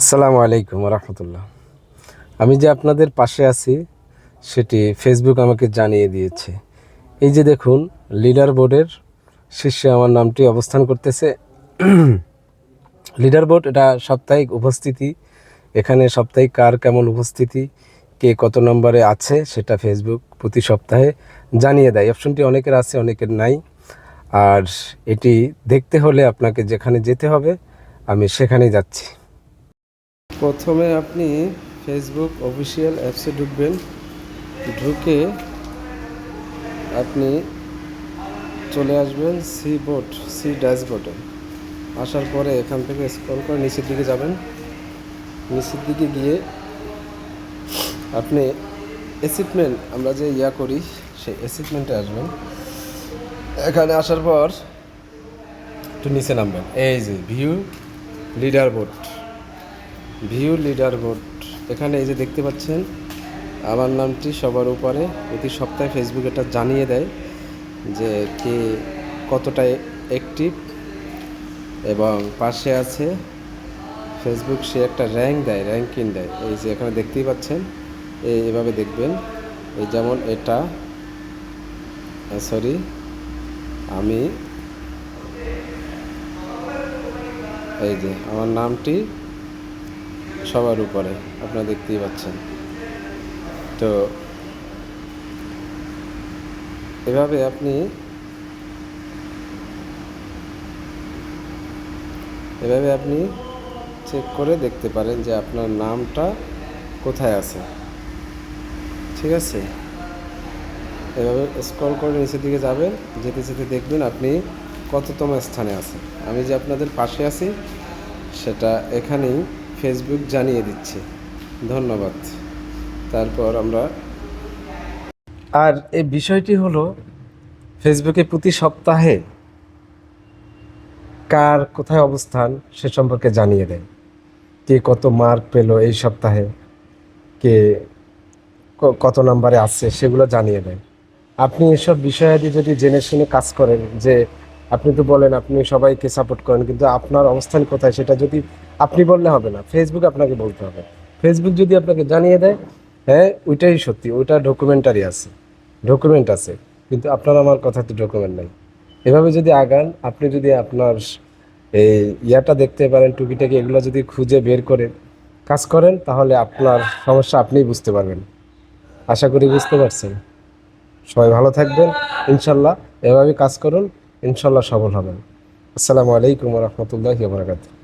আসসালামু আলাইকুম রহমতুল্লাহ। আমি যে আপনাদের পাশে আছি, সেটি ফেসবুক আমাকে জানিয়ে দিয়েছে। এই যে দেখুন লিডার বোর্ডের শীর্ষে আমার নামটি অবস্থান করতেছে। লিডার বোর্ড এটা সাপ্তাহিক উপস্থিতি। এখানে সাপ্তাহিক কার কেমন উপস্থিতি, কে কত নম্বরে আছে, সেটা ফেসবুক প্রতি সপ্তাহে জানিয়ে দেয়। অপশনটি অনেকের আছে, অনেকের নাই। আর এটি দেখতে হলে আপনাকে যেখানে যেতে হবে, আমি সেখানেই যাচ্ছি। প্রথমে আপনি ফেসবুক অফিসিয়াল অ্যাপসে ঢুকবেন। ঢুকে আপনি চলে আসবেন সি বোর্ড সি ড্যাশবোর্ডে আসার পরে এখান থেকে স্ক্রল করে নিচের দিকে যাবেন। নিচের দিকে গিয়ে আপনি অ্যাসিটমেন্ট আমরা যে ইয়া করি, সেই অ্যাসিটমেন্টে আসবেন। এখানে আসার পর একটু নিচে নামবেন। এই যে view leader board view leader board. এখানে এই যে দেখতে পাচ্ছেন, আমার নামটি সবার উপরে। প্রতি সপ্তাহে ফেসবুক এটা জানিয়ে দেয় যে কে কতটা অ্যাক্টিভ এবং পাশে আছে। ফেসবুক সে একটা র্যাঙ্ক দেয় র্যাঙ্কিং দেয়। এই যে এখানে দেখতেই পাচ্ছেন এই এভাবে দেখবেন। এই যেমন এটা সরি আমি এই যে আমার নামটি সবার উপরে, আপনারা দেখতেই পাচ্ছেন। তো এভাবে আপনি এভাবে আপনি চেক করে দেখতে পারেন যে আপনার নামটা কোথায় আছে। ঠিক আছে? এভাবে স্ক্রল করে নিচের দিকে যাবেন, যেতে যেতে দেখবেন আপনি কততম স্থানে আছেন। আমি যে আপনাদের পাশে আছি, সেটা এখানেই ফেসবুক জানিয়ে দিচ্ছে। ধন্যবাদ। তারপর আমরা আর এই বিষয়টি হলো ফেসবুকে প্রতি সপ্তাহে কার কোথায় অবস্থান সে সম্পর্কে জানিয়ে দেয়। কে কত মার্ক পেল এই সপ্তাহে, কে কত নাম্বারে আসছে সেগুলো জানিয়ে দেয়। আপনি এসব বিষয়াদি যদি জেনে শুনে কাজ করেন যে আপনি তো বলেন, আপনি সবাইকে সাপোর্ট করেন, কিন্তু আপনার অবস্থান কোথায় সেটা যদি আপনি বললে হবে না ফেসবুক আপনাকে বলতে হবে। ফেসবুক যদি আপনাকে জানিয়ে দেয় হ্যাঁ ওইটাই সত্যি, ওইটা ডকুমেন্টারি আছে ডকুমেন্ট আছে, কিন্তু আপনার আমার কথা তো ডকুমেন্ট নাই। এভাবে যদি আগান, আপনি যদি আপনার এই ইয়াটা দেখতে পারেন, টুকিটাকি এগুলো যদি খুঁজে বের করে কাজ করেন, তাহলে আপনার সমস্যা আপনিই বুঝতে পারবেন। আশা করি বুঝতে পারছেন। সবাই ভালো থাকবেন, ইনশাল্লাহ, এভাবে কাজ করুন। ইনশাল্লাহ সফল হবেন। আসসালামু আলাইকুম রহমতুল্লাহ বারাকাতুহ।